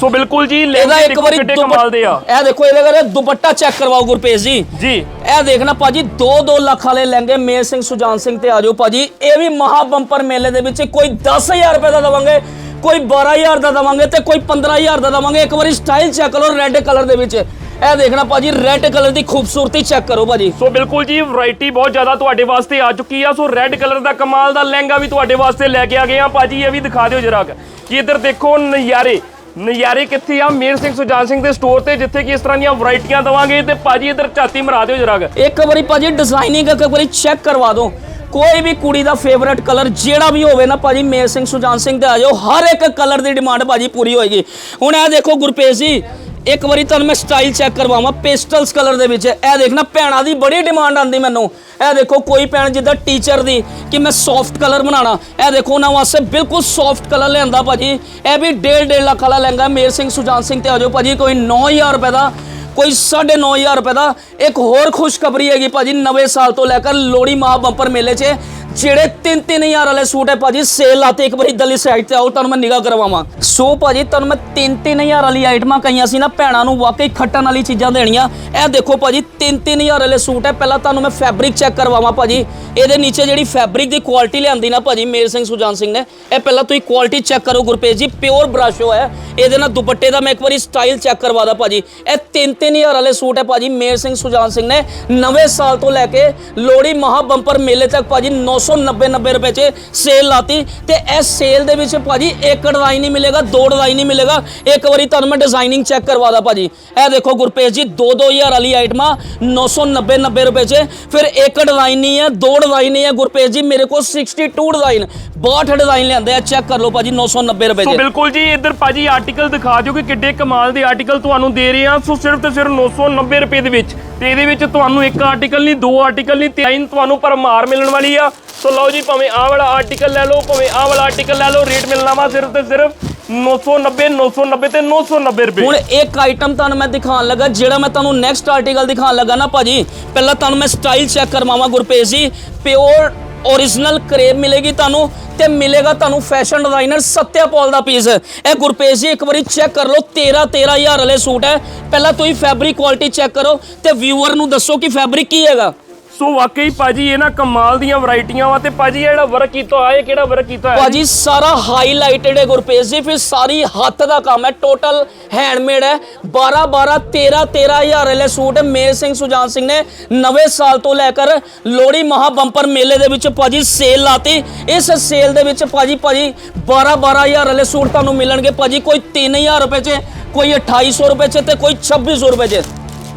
ਸੋ ਬਿਲਕੁਲ ਜੀ ਇਹਦਾ ਇੱਕ ਵਾਰੀ ਕਮਾਲ ਦੇ ਆ। ਇਹ ਦੇਖੋ ਇਹਦੇ ਘਰੇ ਦੁਪੱਟਾ ਚੈੱਕ ਕਰਵਾਓ ਗੁਰਪ੍ਰੀਤ ਜੀ। ਜੀ। ਇਹ ਦੇਖਣਾ ਭਾਜੀ 2-2 ਲੱਖ ਵਾਲੇ ਲਹਿੰਗੇ ਮੇਰ ਸਿੰਘ ਸੁਜਾਨ ਸਿੰਘ ਤੇ ਆ ਜਾਓ ਭਾਜੀ। ਇਹ ਵੀ ਮਹਾ ਬੰਪਰ ਮੇਲੇ ਦੇ ਵਿੱਚ ਕੋਈ 10000 ਰੁਪਏ ਦਾ ਦਵਾਂਗੇ। ਕੋਈ 12000 ਦਾ ਦਵਾਂਗੇ ਤੇ ਕੋਈ 15000 ਦਾ ਦਵਾਂਗੇ। ਇੱਕ ਵਾਰੀ ਸਟਾਈਲ ਚੈੱਕ ਕਰੋ ਰੈੱਡ ਕਲਰ ਦੇ ਵਿੱਚ। ਇਹ ਦੇਖਣਾ ਭਾਜੀ ਰੈੱਡ ਕਲਰ ਦੀ ਖੂਬਸੂਰਤੀ ਚੈੱਕ ਕਰੋ ਭਾਜੀ। ਸੋ ਬਿਲਕੁਲ ਜੀ ਵੈਰਾਈਟੀ ਬਹੁਤ ਜ਼ਿਆਦਾ ਤੁਹਾਡੇ ਵਾਸਤੇ ਆ ਚੁੱਕੀ ਆ। ਸੋ ਰੈੱਡ ਕਲਰ ਦਾ ਕਮਾਲ ਦਾ ਲਹਿੰਗਾ ਵੀ ਤੁਹਾਡੇ ਵਾਸਤੇ ਲੈ ਕੇ ਆ ਗਏ ਆ। ਭਾਜੀ ਇਹ ਵੀ ਦਿਖਾ ਦਿਓ ਜਰਾ ਕਿ। ਇੱਧਰ ਦੇਖੋ ਨਜ਼ਾਰੇ। ਨਜ਼ਾਰੇ ਕਿੱਥੇ ਆ? ਮੇਰ ਸਿੰਘ ਸੁਜਾਨ ਸਿੰਘ ਦੇ ਸਟੋਰ ਤੇ ਜਿੱਥੇ ਕਿ ਇਸ ਤਰ੍ਹਾਂ ਦੀਆਂ ਵੈਰਾਈਟੀਆਂ ਦਵਾਂਗੇ। ਤੇ ਭਾਜੀ ਇੱਧਰ ਝਾਤੀ ਮਰਾ ਦਿਓ ਜਰਾ ਇੱਕ ਵਾਰੀ ਭਾਜੀ ਡਿਜ਼ਾਈਨਿੰਗ ਇੱਕ ਵਾਰੀ ਚੈੱਕ ਕਰਵਾ ਦਿਓ। ਕੋਈ ਵੀ ਕੁੜੀ ਦਾ ਫੇਵਰਟ ਕਲਰ ਜਿਹੜਾ ਵੀ ਹੋਵੇ ਨਾ ਭਾਜੀ ਮੇਰ ਸਿੰਘ, ਸੁਜਾਨ ਸਿੰਘ ਤੇ ਆ ਜਾਓ, ਹਰ ਇੱਕ ਕਲਰ ਦੀ ਡਿਮਾਂਡ ਭਾਜੀ ਪੂਰੀ ਹੋਏਗੀ। ਹੁਣ ਇਹ ਦੇਖੋ ਗੁਰਪੇਸ਼ ਜੀ, ਇੱਕ ਵਾਰੀ ਤੁਹਾਨੂੰ ਮੈਂ ਸਟਾਈਲ ਚੈੱਕ ਕਰਵਾਵਾਂ ਪੇਸਟਲਸ ਕਲਰ ਦੇ ਵਿੱਚ। ਇਹ ਦੇਖਣਾ ਭੈਣਾਂ ਦੀ ਬੜੀ ਡਿਮਾਂਡ ਆਂਦੀ ਮੈਨੂੰ। ਇਹ ਦੇਖੋ ਕੋਈ ਭੈਣ ਜਿੱਦਾਂ ਟੀਚਰ ਦੀ ਕਿ ਮੈਂ ਸੌਫਟ ਕਲਰ ਬਣਾਉਣਾ। ਇਹ ਦੇਖੋ ਉਹਨਾਂ ਵਾਸਤੇ ਬਿਲਕੁਲ ਸੌਫਟ ਕਲਰ ਲਿਆਂਦਾ ਭਾਜੀ। ਇਹ ਵੀ 1.5 ਲੱਖ ਵਾਲਾ ਲਹਿੰਗਾ ਮੇਰ ਸਿੰਘ, ਸੁਜਾਨ ਸਿੰਘ ਤੇ ਆ ਜਾਓ ਭਾਜੀ, ਕੋਈ 9000 ਰੁਪਏ ਦਾ ਕੋਈ 9500 ਰੁਪਏ ਦਾ ਇੱਕ ਹੋਰ ਖੁਸ਼ਖਬਰੀ ਹੈਗੀ ਭਾਜੀ ਨਵੇਂ ਸਾਲ ਤੋਂ ਲੈ ਕੇ ਲੋਹੜੀ ਮਾਹ ਬੰਪਰ ਮੇਲੇ 'ਚ, ਜਿਹੜੇ 3-3000 ਵਾਲੇ ਸੂਟ ਹੈ ਭਾਜੀ ਸੇਲ ਲਾਤੇ ਇੱਕ ਵਾਰੀ ਦਲੀ ਸਾਈਡ ਤੇ ਆਓ, ਤੁਹਾਨੂੰ ਮੈਂ ਨਿਗਾਹ ਕਰਵਾਵਾਂ। ਸੋ ਭਾਜੀ, ਤੁਹਾਨੂੰ ਮੈਂ 3-3000 ਵਾਲੀ ਆਈਟਮਾਂ ਕਹੀਆਂ ਸੀ ਨਾ ਭੈਣਾਂ ਨੂੰ ਵਾਕਈ ਖੱਟਣ ਵਾਲੀ ਚੀਜ਼ਾਂ ਦੇਣੀਆਂ। ਇਹ ਦੇਖੋ ਭਾਜੀ 3-3000 ਵਾਲੇ ਸੂਟ ਹੈ। ਪਹਿਲਾਂ ਤੁਹਾਨੂੰ ਮੈਂ ਫੈਬਰਿਕ ਚੈੱਕ ਕਰਵਾਵਾਂ ਭਾਜੀ। ਇਹਦੇ ਨੀਚੇ ਜਿਹੜੀ ਫੈਬਰਿਕ ਦੀ ਕੁਆਲਿਟੀ ਲਿਆਂਦੀ ਨਾ ਭਾਜੀ, ਮੇਰ ਸਿੰਘ ਸੁਜਾਨ ਸਿੰਘ ਨੇ, ਇਹ ਪਹਿਲਾਂ ਤੁਸੀਂ ਕੁਆਲਿਟੀ ਚੈੱਕ ਕਰੋ ਗੁਰਪੇਜ ਜੀ ਪਿਓਰ ਬ੍ਰਸ਼ੋ ਹੋਇਆ ਇਹਦੇ ਨਾਲ ਦੁਪੱਟੇ ਦਾ ਮੈਂ ਇੱਕ ਵਾਰੀ ਸਟਾਈਲ ਚੈੱਕ ਕਰਵਾਦਾ ਭਾਜੀ। ਇਹ 3-3000 ਵਾਲੇ ਸੂਟ ਹੈ ਭਾਜੀ, ਮੇਰ ਸਿੰਘ ਸੁਜਾਨ ਸਿੰਘ ਨੇ। ਨਵੇਂ ਸਾਲ ਤੋਂ ਲੈ ਕੇ ਲੋਹੜੀ ਮਹਾ ਬੰਪਰ ਮੇਲੇ ਤੱਕ ਭਾਜੀ 990 90 ਰੁਪਏ 'ਚ ਸੇਲ ਲਾਤੀ। ਤੇ ਇਸ ਸੇਲ ਦੇ ਵਿੱਚ ਭਾਜੀ, ਇੱਕ ਡਿਜ਼ਾਈਨ ਨਹੀਂ ਮਿਲੇਗਾ, ਦੋ ਡਿਜ਼ਾਈਨ ਨਹੀਂ ਮਿਲੇਗਾ। ਇੱਕ ਵਾਰੀ ਤੁਹਾਨੂੰ ਮੈਂ ਡਿਜ਼ਾਈਨਿੰਗ ਚੈੱਕ ਕਰਵਾਦਾ ਭਾਜੀ। ਇਹ ਦੇਖੋ ਗੁਰਪੇਸ਼ ਜੀ 2-2000 ਵਾਲੀ ਆਈਟਮਾਂ 990 90 ਰੁਪਏ 'ਚ ਫਿਰ ਇੱਕ ਡਿਜ਼ਾਈਨ ਨਹੀਂ ਹੈ ਦੋ ਡਿਜ਼ਾਈਨ ਨਹੀਂ ਹੈ ਗੁਰਪੇਸ਼ ਜੀ ਮੇਰੇ ਕੋਲ 62 ਡਿਜ਼ਾਈਨ 62 ਡਿਜ਼ਾਈਨ ਲਿਆਂਦੇ ਆ ਚੈੱਕ ਕਰ ਲਓ ਭਾਜੀ 990 ਰੁਪਏ 'ਚ ਬਿਲਕੁਲ ਜੀ ਇੱਧਰ ਭਾਜੀ ਆਰਟੀਕਲ ਦਿਖਾ ਦਿਓ ਕਿ ਕਿੱਡੇ ਕਮਾਲ ਦੇ ਆਰਟੀਕਲ ਤੁਹਾਨੂੰ ਦੇ ਰਹੇ ਆ ਸੋ ਸਿਰਫ ਤੇ ਸਿਰਫ 990 ਰੁਪਏ ਦੇ ਵਿੱਚ ਤੇ ਇਹਦੇ ਵਿੱਚ ਤੁਹਾਨੂੰ ਇੱਕ ਆਰਟੀਕਲ ਨਹੀਂ ਦੋ ਆਰਟੀਕਲ ਨਹੀਂ ਤਿੰਨ ਤੁਹਾਨੂੰ ਪਰਮਾਰ ਮਿਲਣ ਵਾਲੀ ਆ ਸੋ ਲਓ ਜੀ ਭਾਵੇਂ ਆਹ ਵਾਲਾ ਆਰਟੀਕਲ ਲੈ ਲਓ ਭਾਵੇਂ ਆਹ ਵਾਲਾ ਆਰਟੀਕਲ ਲੈ ਲਓ ਰੇਟ ਮਿਲਣਾ ਵਾ ਸਿਰਫ ਤੇ ਸਿਰਫ 990 990 ਤੇ 990 ਰੁਪਏ। ਹੁਣ ਇੱਕ ਆਈਟਮ ਤੁਹਾਨੂੰ ਮੈਂ ਦਿਖਾਉਣ ਲੱਗਾ, ਜਿਹੜਾ ਮੈਂ ਤੁਹਾਨੂੰ ਨੈਕਸਟ ਆਰਟੀਕਲ ਦਿਖਾਉਣ ਲੱਗਾ ਨਾ ਭਾਜੀ। ਪਹਿਲਾਂ ਤੁਹਾਨੂੰ ਮੈਂ ਸਟਾਈਲ ਚੈੱਕ ਕਰਵਾਵਾਂ ਗੁਰਪੇਸ਼ ਜੀ। ਪਿਓਰ ਓਰੀਜਨਲ ਕਰੇਪ ਮਿਲੇਗੀ ਤੁਹਾਨੂੰ ਤੇ ਮਿਲੇਗਾ ਤੁਹਾਨੂੰ ਫੈਸ਼ਨ ਡਿਜ਼ਾਈਨਰ ਸਤਿਆਪਾਲ ਦਾ ਪੀਸ ਇਹ ਗੁਰਪੇਸ਼ ਜੀ, ਇੱਕ ਵਾਰੀ ਚੈੱਕ ਕਰ ਲਓ 13 13000 ਵਾਲੇ ਸੂਟ ਹੈ। ਪਹਿਲਾਂ ਤੁਸੀਂ ਫੈਬਰਿਕ ਕੁਆਲਿਟੀ ਚੈੱਕ ਕਰੋ ਤੇ ਵਿਊਅਰ ਨੂੰ ਦੱਸੋ ਕਿ ਫੈਬਰਿਕ ਕੀ ਹੈਗਾ। ਸੋ ਵਾਕਈ ਭਾਜੀ, ਇਹ ਨਾ ਕਮਾਲ ਦੀਆਂ ਵੈਰਾਈਟੀਆਂ ਵਾ ਤੇ ਭਾਜੀ, ਇਹ ਜਿਹੜਾ ਵਰਕ ਕੀਤਾ ਹੋਇਆ, ਇਹ ਕਿਹੜਾ ਵਰਕ ਕੀਤਾ ਹੋਇਆ? ਭਾਜੀ, ਸਾਰਾ ਹਾਈਲਾਈਟਡ ਹੈ ਗੁਰਪੇਸ਼ ਜੀ, ਫਿਰ ਸਾਰੀ ਹੱਥ ਦਾ ਕੰਮ ਹੈ ਟੋਟਲ ਹੈਂਡਮੇਡ ਹੈ। 12 12 13 13000 ਵਾਲੇ ਸੂਟ ਮੇਰ ਸਿੰਘ, ਸੁਜਾਨ ਸਿੰਘ ਨੇ ਨਵੇਂ ਸਾਲ ਤੋਂ ਲੈ ਕਰ ਲੋਹੜੀ ਮਹਾ ਬੰਪਰ ਮੇਲੇ ਦੇ ਵਿੱਚ ਭਾਜੀ ਸੇਲ ਲਾਤੀ। ਇਸ ਸੇਲ ਦੇ ਵਿੱਚ ਭਾਜੀ ਭਾਜੀ 12 12000 ਵਾਲੇ ਸੂਟ ਤੁਹਾਨੂੰ ਮਿਲਣਗੇ। ਭਾਜੀ, ਕੋਈ 3000 ਰੁਪਏ 'ਚ, ਕੋਈ 2800 ਰੁਪਏ 'ਚ ਤੇ ਕੋਈ 2600 ਰੁਪਏ 'ਚ।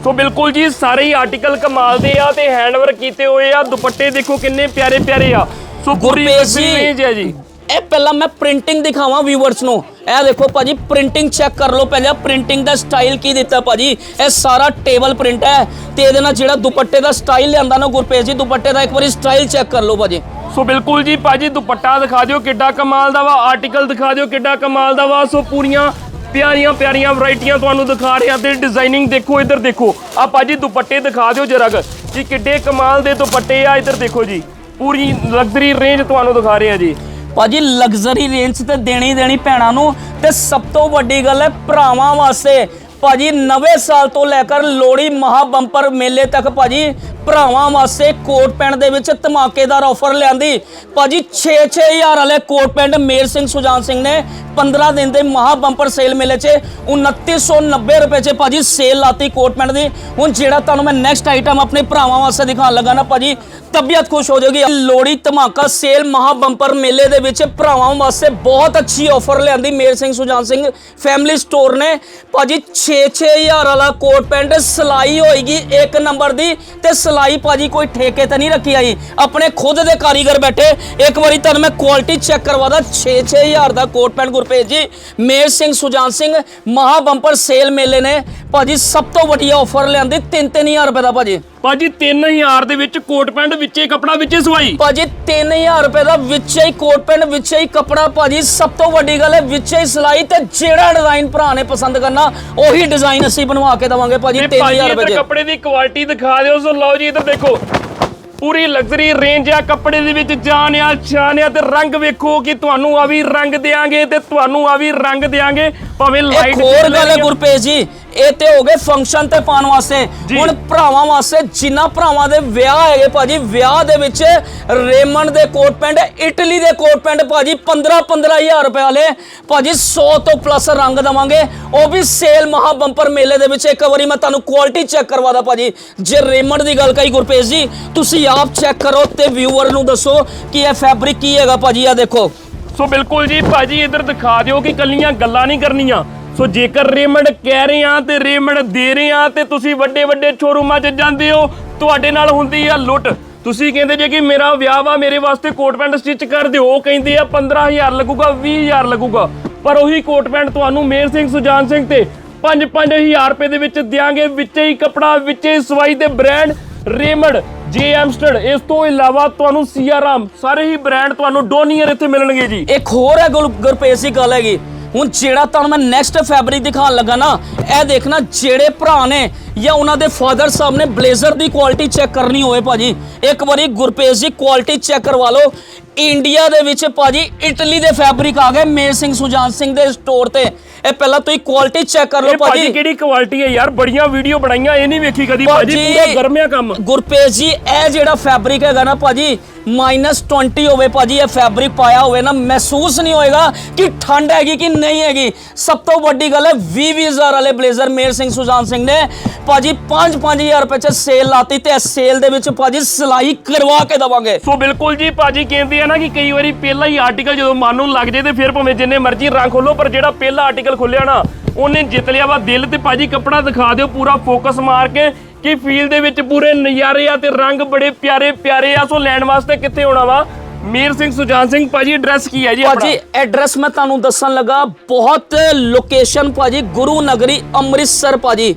ਸੋ ਬਿਲਕੁਲ ਜੀ ਸਾਰੇ ਹੀ ਆਰਟੀਕਲ ਕਮਾਲ ਦੇ ਆ ਤੇ ਹੈਂਡਵਰਕ ਕੀਤੇ ਹੋਏ ਆ। ਦੁਪੱਟੇ ਦੇਖੋ ਕਿੰਨੇ ਪਿਆਰੇ ਪਿਆਰੇ ਆ। ਸੋ ਪੂਰੀ ਰੇਂਜ ਹੈ ਜੀ। ਇਹ ਪਹਿਲਾਂ ਮੈਂ ਪ੍ਰਿੰਟਿੰਗ ਦਿਖਾਵਾਂ ਵੀਵਰਸ ਨੂੰ। ਇਹ ਦੇਖੋ ਭਾਜੀ ਪ੍ਰਿੰਟਿੰਗ ਚੈੱਕ ਕਰ ਲਓ ਪਹਿਲਾਂ। ਪ੍ਰਿੰਟਿੰਗ ਦਾ ਸਟਾਈਲ ਕੀ ਦਿੱਤਾ ਭਾਜੀ? ਇਹ ਸਾਰਾ ਟੇਬਲ ਪ੍ਰਿੰਟ ਹੈ ਤੇ ਇਹਦੇ ਨਾਲ ਜਿਹੜਾ ਦੁਪੱਟੇ ਦਾ ਸਟਾਈਲ ਲਿਆਂਦਾ ਨਾ ਗੁਰਪੇਸ਼ ਜੀ ਦੁਪੱਟੇ ਦਾ ਇੱਕ ਵਾਰੀ ਸਟਾਈਲ ਚੈੱਕ ਕਰ ਲਓ ਭਾਜੀ। ਸੋ ਬਿਲਕੁਲ ਜੀ ਭਾਜੀ ਦੁਪੱਟਾ ਦਿਖਾ ਦਿਓ ਕਿੱਡਾ ਕਮਾਲ ਦਾ ਵਾ। ਆਰਟੀਕਲ ਦਿਖਾ ਦਿਓ ਕਿੱਡਾ ਕਮਾਲ ਦਾ ਵਾ। ਸੋ ਪੂਰੀਆਂ ਪਿਆਰੀਆਂ ਪਿਆਰੀਆਂ ਵੈਰਾਈਟੀਆਂ ਤੁਹਾਨੂੰ ਦਿਖਾ ਰਿਹਾ ਆ ਤੇ ਡਿਜ਼ਾਈਨਿੰਗ ਦੇਖੋ, ਇੱਧਰ ਦੇਖੋ। ਆ ਭਾਜੀ ਦੁਪੱਟੇ ਦਿਖਾ ਦਿਓ ਜਰਾ ਕੁ। ਕਿ ਕਿੱਡੇ ਕਮਾਲ ਦੇ ਦੁਪੱਟੇ ਆ, ਇੱਧਰ ਦੇਖੋ ਜੀ। ਪੂਰੀ ਲਗਜ਼ਰੀ ਰੇਂਜ ਤੁਹਾਨੂੰ ਦਿਖਾ ਰਹੇ ਆ ਜੀ। ਭਾਜੀ ਲਗਜ਼ਰੀ ਰੇਂਜ ਤੇ ਦੇਣੀ ਦੇਣੀ ਭੈਣਾਂ ਨੂੰ ਤੇ ਸਭ ਤੋਂ ਵੱਡੀ ਗੱਲ ਹੈ ਭਰਾਵਾਂ ਵਾਸਤੇ। ਭਾਜੀ ਨਵੇਂ ਸਾਲ ਤੋਂ ਲੈ ਕੇ ਲੋਹੜੀ ਮਹਾ ਬੰਪਰ ਮੇਲੇ ਤੱਕ ਭਾਜੀ ਭਰਾਵਾਂ ਵਾਸਤੇ ਕੋਟ ਪੈਂਟ ਦੇ ਵਿੱਚ ਧਮਾਕੇਦਾਰ ਆਫਰ ਲਿਆਂਦੀ। ਭਾਜੀ 6-6000 ਵਾਲੇ ਕੋਟ ਪੈਂਟ ਮੇਰ ਸਿੰਘ ਸੁਜਾਨ ਸਿੰਘ ਨੇ 15 ਦਿਨ ਦੇ ਮਹਾ ਬੰਪਰ ਸੇਲ ਮੇਲੇ 'ਚ 2990 ਰੁਪਏ 'ਚ ਭਾਜੀ ਸੇਲ ਲਾਤੀ ਕੋਟ ਪੈਂਟ ਦੀ। ਹੁਣ ਜਿਹੜਾ ਤੁਹਾਨੂੰ ਮੈਂ ਨੈਕਸਟ ਆਈਟਮ ਆਪਣੇ ਭਰਾਵਾਂ ਵਾਸਤੇ ਦਿਖਾਉਣ ਲੱਗਾ ਨਾ ਭਾਜੀ, ਤਬੀਅਤ ਖੁਸ਼ ਹੋ ਜਾਏਗੀ। ਲੋਹੜੀ ਧਮਾਕਾ ਸੇਲ ਮਹਾ ਬੰਪਰ ਮੇਲੇ ਦੇ ਵਿੱਚ ਭਰਾਵਾਂ ਵਾਸਤੇ ਬਹੁਤ ਅੱਛੀ ਆਫਰ ਲਿਆਂਦੀ ਮੇਰ ਸਿੰਘ ਸੁਜਾਨ ਸਿੰਘ ਫੈਮਿਲੀ ਸਟੋਰ ਨੇ। ਭਾਜੀ 6-6000 ਵਾਲਾ ਕੋਟ ਪੈਂਟ ਸਿਲਾਈ ਹੋਏਗੀ ਇੱਕ ਨੰਬਰ ਦੀ ਤੇ ਸਿਲਾਈ ਭਾਜੀ ਕੋਈ ਠੇਕੇ ਤੇ ਨਹੀਂ ਰੱਖੀ ਆਈ। ਆਪਣੇ ਖੁਦ ਦੇ ਕਾਰੀਗਰ ਬੈਠੇ। ਇੱਕ ਵਾਰੀ ਤੁਹਾਨੂੰ ਮੈਂ ਕੁਆਲਿਟੀ ਚੈੱਕ ਕਰਵਾਦਾ 6-6000 ਦਾ ਕੋਟ ਪੈਂਟ ਗੁਰਪ੍ਰੀਤ ਜੀ। ਮੇਰ ਸਿੰਘ, ਸੁਜਾਨ ਸਿੰਘ, ਮਹਾ ਬੰਪਰ ਸੇਲ ਮੇਲੇ ਨੇ। ਭਾਜੀ ਸਭ ਤੋਂ ਵੱਡੀਆ ਆਫਰ ਲਿਆਂਦੀ। 3-3000 ਰੁਪਏ ਦਾ ਭਾਜੀ। ਭਾਜੀ 3000 ਦੇ ਵਿੱਚ ਕੋਟ ਪੈਂਟ ਵਿੱਚੇ ਕੱਪੜਾ ਵਿੱਚੇ ਸਵਾਈ। ਭਾਜੀ 3000 ਰੁਪਏ ਦਾ ਵਿੱਚੇ ਹੀ ਕੋਟ ਪੈਂਟ ਵਿੱਚੇ ਹੀ ਕੱਪੜਾ ਭਾਜੀ। ਸਭ ਤੋਂ ਵੱਡੀ ਗੱਲ ਹੈ ਵਿੱਚੇ ਹੀ ਸਿਲਾਈ ਤੇ ਜਿਹੜਾ ਡਿਜ਼ਾਈਨ ਭਰਾ ਨੇ ਪਸੰਦ ਕਰਨਾ ਉਹੀ ਡਿਜ਼ਾਈਨ ਅਸੀਂ ਬਣਵਾ ਕੇ ਦਵਾਂਗੇ ਭਾਜੀ ਤੇ ਭਾਜੀ 3000 ਰੁਪਏ ਦੇ। ਕੱਪੜੇ ਦੀ ਕੁਆਲਿਟੀ ਦਿਖਾ ਦਿਓ ਸੋ ਲਓ ਜੀ ਇੱਧਰ ਦੇਖੋ। ਪੂਰੀ ਲਗਜ਼ਰੀ ਰੇਂਜ ਆ ਕੱਪੜੇ ਦੇ ਵਿੱਚ ਜਾਨ ਆ ਛਾਨ ਆ ਤੇ ਰੰਗ ਵੇਖੋ ਕਿ ਤੁਹਾਨੂੰ ਆ ਵੀ ਰੰਗ ਦੇਾਂਗੇ ਤੇ ਤੁਹਾਨੂੰ ਆ ਵੀ ਰੰਗ ਦੇਾਂਗੇ ਭਾਵੇਂ ਲਾਈਟ ਹੋਰ ਗੱਲ ਹੈ ਗੁਰਪੇਸ਼ ਜੀ ਇਹ ਤੇ ਹੋ ਗਏ ਫੰਕਸ਼ਨ ਤੇ ਪਾਉਣ ਵਾਸਤੇ। ਹੁਣ ਭਰਾਵਾਂ ਵਾਸਤੇ ਜਿੰਨਾ ਭਰਾਵਾਂ ਦੇ ਵਿਆਹ ਹੈਗੇ ਭਾਜੀ ਵਿਆਹ ਦੇ ਵਿੱਚ ਰੇਮੰਡ ਦੇ ਕੋਟ ਪੈਂਟ ਇਟਲੀ ਦੇ ਕੋਟ ਪੈਂਟ ਭਾਜੀ 15 15000 ਰੁਪਏ ਵਾਲੇ ਭਾਜੀ 100 ਤੋਂ ਪਲੱਸ ਰੰਗ ਦਵਾਂਗੇ। ਉਹ ਵੀ ਸੇਲ ਮਹਾ ਬੰਪਰ ਮੇਲੇ ਦੇ ਵਿੱਚ ਇੱਕ ਵਾਰੀ ਮੈਂ ਤੁਹਾਨੂੰ ਕੁਆਲਿਟੀ ਚੈੱਕ ਕਰਵਾਦਾ ਭਾਜੀ। ਜੇ ਰੇਮੰਡ ਦੀ ਗੱਲ ਕਰੀ ਗੁਰਪੇਸ਼ ਜੀ ਤੁਸੀਂ ਆਪ ਚੈੱਕ ਕਰੋ ਤੇ ਵਿਊਅਰ ਨੂੰ ਦੱਸੋ ਕਿ ਇਹ ਫੈਬਰਿਕ ਕੀ ਹੈਗਾ ਭਾਜੀ ਆ ਦੇਖੋ। ਸੋ ਬਿਲਕੁਲ ਜੀ ਭਾਜੀ ਇੱਧਰ ਦਿਖਾ ਦਿਓ ਕਿ ਕੱਲੀਆਂ ਗੱਲਾਂ ਨਹੀਂ ਕਰਨੀਆਂ। ਸੋ ਜੇਕਰ ਰੇਮੰਡ ਕਹਿ ਰਹੇ ਆ ਤੇ ਰੇਮੰਡ ਦੇ ਰਹੇ ਆ ਤੇ ਤੁਸੀਂ ਵੱਡੇ ਵੱਡੇ ਸ਼ੋਰੂਮਾਂ 'ਚ ਜਾਂਦੇ ਹੋ, ਤੁਹਾਡੇ ਨਾਲ ਹੁੰਦੀ ਆ ਲੁੱਟ। ਤੁਸੀਂ ਕਹਿੰਦੇ ਜੇ ਕਿ ਮੇਰਾ ਵਿਆਹ ਵਾ, ਮੇਰੇ ਵਾਸਤੇ ਕੋਟ ਪੈਂਟ ਸਟਿਚ ਕਰ ਦਿਓ, ਉਹ ਕਹਿੰਦੇ ਆ 15000 ਲੱਗੂਗਾ 20000 ਲੱਗੂਗਾ। ਪਰ ਉਹੀ ਕੋਟ ਪੈਂਟ ਤੁਹਾਨੂੰ ਮੇਰ ਸਿੰਘ, ਸੁਜਾਨ ਸਿੰਘ ਤੇ 5-5000 ਰੁਪਏ ਦੇ ਵਿੱਚ ਦਿਆਂਗੇ, ਵਿੱਚੇ ਹੀ ਕਪੜਾ, ਵਿੱਚੇ ਹੀ ਸਵਾਈ ਤੇ ਬ੍ਰਾਂਡ ਰੇਮੰਡ ਜੇ ਐਮਸਟਰਡ ਇਸ ਤੋਂ ਇਲਾਵਾ ਤੁਹਾਨੂੰ ਸੀਆਰਾਮ ਸਾਰੇ ਹੀ ਬ੍ਰਾਂਡ ਤੁਹਾਨੂੰ ਡੋਨੀਅਰ ਇੱਥੇ ਮਿਲਣਗੇ ਜੀ। ਇੱਕ ਹੋਰ ਹੈ ਗੁਰ- ਗੁਰਪ੍ਰੀਤ ਦੀ ਗੱਲ ਹੈਗੀ। ਹੁਣ ਜਿਹੜਾ ਤੁਹਾਨੂੰ ਮੈਂ ਨੈਕਸਟ ਫੈਬਰਿਕ ਦਿਖਾਉਣ ਲੱਗਾ ਨਾ ਇਹ ਦੇਖਣਾ ਜਿਹੜੇ ਭਰਾ ਨੇ ਜਾਂ ਉਹਨਾਂ ਦੇ ਫਾਦਰ ਸਾਹਿਬ ਨੇ ਬਲੇਜ਼ਰ ਦੀ ਕੁਆਲਿਟੀ ਚੈੱਕ ਕਰਨੀ ਹੋਵੇ ਭਾਜੀ। ਇੱਕ ਵਾਰੀ ਗੁਰਪ੍ਰੀਤ ਦੀ ਕੁਆਲਿਟੀ ਚੈੱਕ ਕਰਵਾ ਲਓ। ਇੰਡੀਆ ਦੇ ਵਿੱਚ ਭਾਜੀ ਇਟਲੀ ਦੇ ਫੈਬਰਿਕ ਆ ਗਏ ਮੇਰ ਸਿੰਘ ਸੁਜਾਨ ਸਿੰਘ ਦੇ ਸਟੋਰ ਤੇ। ਇਹ ਪਹਿਲਾਂ ਤੁਸੀਂ ਕੁਆਲਿਟੀ ਚੈੱਕ ਕਰ ਲਓ ਭਾਜੀ ਭਾਜੀ। ਕਿਹੜੀ ਕੁਆਲਿਟੀ ਹੈ ਯਾਰ? ਬੜੀਆਂ ਵੀਡੀਓ ਬਣਾਈਆਂ ਇਹ ਨਹੀਂ ਵੇਖੀ ਕਦੀ ਭਾਜੀ ਪੂਰਾ ਗਰਮਿਆ ਕੰਮ। ਗੁਰਪ੍ਰੀਤ ਜੀ ਇਹ ਜਿਹੜਾ ਫੈਬਰਿਕ ਹੈਗਾ ਨਾ ਭਾਜੀ -20 ਹੋਵੇ ਭਾਜੀ ਇਹ ਫੈਬਰਿਕ ਪਾਇਆ ਹੋਵੇ ਨਾ ਮਹਿਸੂਸ ਨਹੀਂ ਹੋਏਗਾ ਕਿ ਠੰਡ ਹੈਗੀ ਕਿ ਨਹੀਂ ਹੈਗੀ। ਸਭ ਤੋਂ ਵੱਡੀ ਗੱਲ ਹੈ 20-20000 ਵਾਲੇ ਬਲੇਜ਼ਰ ਮੇਰ ਸਿੰਘ ਸੁਜਾਨ ਸਿੰਘ ਨੇ। ਭਾਜੀ 5-5000 ਰੁਪਏ ਚ ਸੇਲ ਲਾਤੀ ਤੇ ਇਸ ਸੇਲ ਦੇ ਵਿੱਚ ਭਾਜੀ ਸਿਲਾਈ ਕਰਵਾ ਕੇ ਦਵਾਂਗੇ। ਸੋ ਬਿਲਕੁਲ ਜੀ ਭਾਜੀ ਕਹਿੰਦੇ ਆ ਨਾ ਕਿ ਕਈ ਵਾਰੀ ਪਹਿਲਾ ਹੀ ਆਰਟੀਕਲ ਜਦੋਂ ਮਨ ਨੂੰ ਲੱਗ ਜੇ ਤੇ ਫਿਰ ਭਾਵੇਂ ਜਿੰਨੇ ਮਰਜ਼ੀ ਰੰਗ ਖੋਲੋ ਪਰ ਜਿਹੜਾ ਪਹਿਲਾ ਆਰਟੀਕਲ ਖੁੱਲਿਆ ਨਾ ਉਹਨੇ ਜਿੱਤ ਲਿਆ ਵਾ ਦਿਲ ਤੇ। ਭਾਜੀ ਕੱਪੜਾ ਦਿਖਾ ਦਿਓ ਪੂਰਾ ਫੋਕਸ ਮਾਰ ਕੇ ਕਿ ਫੀਲ ਦੇ ਵਿੱਚ ਪੂਰੇ ਨਜ਼ਾਰੇ ਆ ਤੇ ਰੰਗ ਬੜੇ ਪਿਆਰੇ ਪਿਆਰੇ ਆ। ਸੋ ਲੈਣ ਵਾਸਤੇ ਕਿੱਥੇ ਆਉਣਾ ਵਾ? ਮੀਰ ਸਿੰਘ ਸੁਜਾਨ ਸਿੰਘ ਭਾਜੀ ਐਡਰੈਸ ਕੀ ਹੈ ਜੀ ਆਪਣਾ? ਭਾਜੀ ਐਡਰੈਸ ਮੈਂ ਤੁਹਾਨੂੰ ਦੱਸਣ ਲੱਗਾ ਬਹੁਤ ਲੋਕੇਸ਼ਨ ਭਾਜੀ ਗੁਰੂ ਨਗਰੀ ਅੰਮ੍ਰਿਤਸਰ ਭਾਜੀ।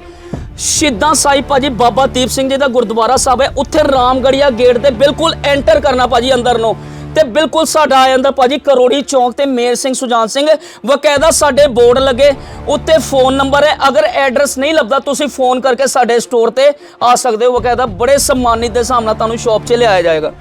ਸ਼ਿੱਦਾਂ ਸਾਈ ਭਾਜੀ ਬਾਬਾ ਦੀਪ ਸਿੰਘ ਜੀ ਦਾ ਗੁਰਦੁਆਰਾ ਸਾਹਿਬ ਹੈ। ਉੱਥੇ ਰਾਮਗੜੀਆ ਗੇਟ ਤੇ ਬਿਲਕੁਲ ਐਂਟਰ ਕਰਨਾ ਭਾਜੀ ਅੰਦਰ ਨੂੰ। ਤੇ ਬਿਲਕੁਲ ਸਾਡਾ ਆ ਜਾਂਦਾ ਭਾਜੀ ਕਰੋੜੀ ਚੌਂਕ ਤੇ ਮੇਰ ਸਿੰਘ ਸੁਜਾਨ ਸਿੰਘ। ਵਕਾਇਦਾ ਸਾਡੇ ਬੋਰਡ ਲੱਗੇ। ਉੱਤੇ ਫੋਨ ਨੰਬਰ ਹੈ। ਅਗਰ ਐਡਰੈਸ ਨਹੀਂ ਲੱਭਦਾ, ਤੁਸੀਂ ਫੋਨ ਕਰਕੇ ਸਾਡੇ ਸਟੋਰ ਤੇ ਆ ਸਕਦੇ ਹੋ। ਵਕਾਇਦਾ ਬੜੇ ਸਨਮਾਨਿਤ ਦੇ ਹਿਸਾਬ ਨਾਲ ਤੁਹਾਨੂੰ ਸ਼ਾਪ 'ਚ ਲਿਆਇਆ ਜਾਏਗਾ।